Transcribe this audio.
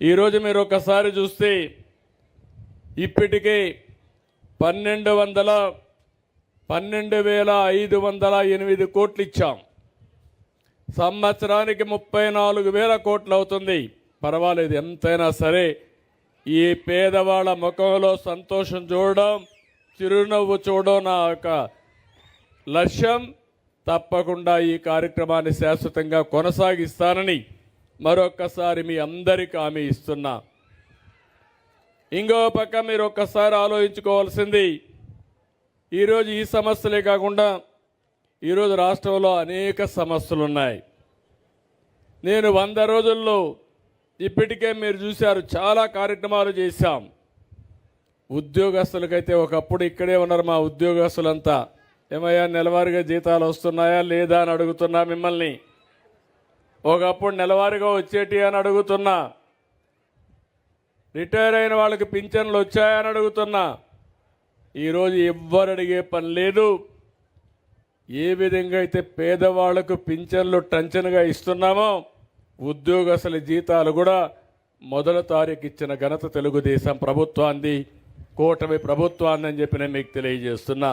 ఈరోజు మీరు ఒకసారి చూస్తే ఇప్పటికే పన్నెండు వందల పన్నెండు వేల ఐదు వందల ఎనిమిది కోట్లు ఇచ్చాం. సంవత్సరానికి ముప్పై నాలుగు వేల కోట్లు అవుతుంది. పర్వాలేదు ఎంతైనా సరే ఈ పేదవాళ్ళ ముఖంలో సంతోషం చూడడం చిరునవ్వు చూడడం నా యొక్క లక్ష్యం. తప్పకుండా ఈ కార్యక్రమాన్ని శాశ్వతంగా కొనసాగిస్తానని మరొక్కసారి మీ అందరికీ హామీ ఇస్తున్నా. ఇంకో పక్క మీరు ఒక్కసారి ఆలోచించుకోవాల్సింది ఈరోజు ఈ సమస్యలే కాకుండా ఈరోజు రాష్ట్రంలో అనేక సమస్యలు ఉన్నాయి నేను వంద రోజుల్లో ఇప్పటికే మీరు చూశారు చాలా కార్యక్రమాలు చేశాం. ఉద్యోగస్తులకైతే ఒకప్పుడు ఇక్కడే ఉన్నారు మా ఉద్యోగస్తులంతా. ఏమయ్యా నెలవారీగా జీతాలు వస్తున్నాయా లేదా అని అడుగుతున్నా మిమ్మల్ని. ఒకప్పుడు నెలవారీగా వచ్చేటి అని అడుగుతున్నా. రిటైర్ అయిన వాళ్ళకి పింఛన్లు వచ్చాయని అడుగుతున్నా. ఈరోజు ఎవ్వరు అడిగే పని లేదు. ఏ విధంగా అయితే పేదవాళ్ళకు పింఛన్లు టంచన్గా ఇస్తున్నామో ఉద్యోగస్తుల జీతాలు కూడా మొదటి తారీఖు ఇచ్చిన ఘనత తెలుగుదేశం ప్రభుత్వాన్ని కూటమి ప్రభుత్వాన్ని అని చెప్పి నేను మీకు తెలియజేస్తున్నా.